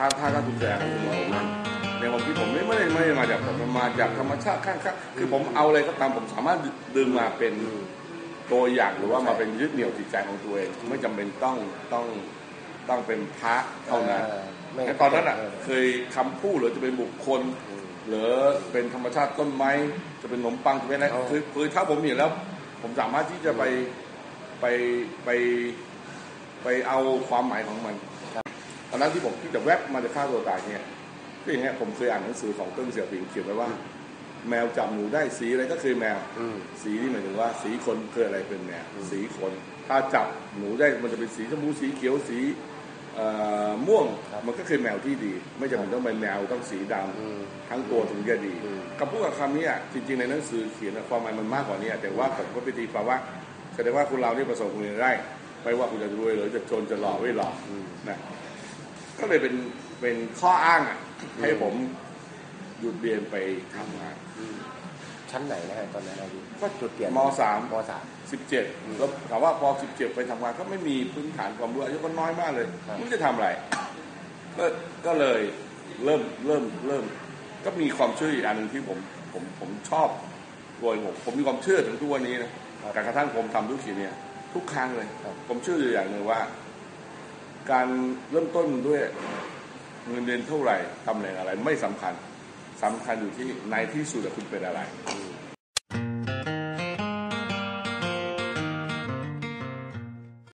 ถ้าถ้าถ้าทุกอย่างของผมนะในความคิดผมไม่ไม่ได้ไม่ได้มาจากผมมันมาจากธรรมชาติข้างๆคือผมเอาอะไรก็ตามผมสามารถดึงมาเป็นตัวอย่างหรือว่ามาเป็นยึดเหนี่ยวจิตใจของตัวเองไม่จำเป็นต้องต้องต้องเป็นพระเท่านั้นออไม่แต่ตอนนั้นอะเเคยคำพูดหรือจะเป็นบุคคลอืมหรือเป็นธรรมชาติต้นไม้จะเป็นขนมปังจะเป็นอะไรเอาคือคือถ้าผมเห็นแล้ว ผมสามารถที่จะไปไปไปไปเอาความหมายของมันครับ ตอนนั้นที่ผมที่จะแวบมาจะฆ่าตัวตายเนี่ยก็อย่างเงี้ยผมเคยอ่านหนังสือของเติ้งเสี่ยวผิงเขียนไว้ว่า แมวจับหนูได้สีอะไรก็คือแมวอืมสีนี่หมายถึงว่า สีคนคืออะไรเป็นแมวสีคน ถ้าจับหนูได้มันจะเป็นสีชมพูสีเขียวสีเอ่อม่วงครับมันก็คือแมวที่ดี ไม่จำเป็นต้องเป็นแมวต้องสีดำอืมทั้งตัวถึงจะดีอืมคำพูดกับคำนี้อะจริงๆในหนังสือเขียนอะความหมายมันมากกว่านี้อะแต่ว่าผมก็ไปตีความว่าแสดงว่าคุณเรานี่ประสบความสำเร็จได้ไม่ว่าคุณจะรวยหรือจะจนจะหล่อไม่หล่ออืมนะ ก็เลยเป็นเป็นข้ออ้างอะ ให้ผมหยุดเรียนไปทำงานอืมชั้นไหนนะฮะตอนนั้นอายุก็จุดเปลี่ยนมสาม มสาม สิบเจ็ดอืมแล้วถามว่าพอสิบเจ็ดไปทำงานก็ไม่มีพื้นฐานความรู้อายุก็น้อยมากเลยครับ ไม่รู้จะทำอะไร ก็ก็เลยเริ่มเริ่มเริ่ม ก็มีความเชื่ออีกอันหนึ่งที่ผมผมผมชอบโดยผมผมมีความเชื่อถึงทุกวันนี้นะแต่กระทั่งผมทำธุรกิจเนี่ย ทุกครั้งเลย ครับ ผมเชื่ออยู่อย่างหนึ่งว่า การเริ่มต้นด้วยเงินเดือนเท่าไหร่ตำแหน่งอะไรไม่สำคัญสำคัญอยู่ที่ในที่สุดคุณเป็นอะไร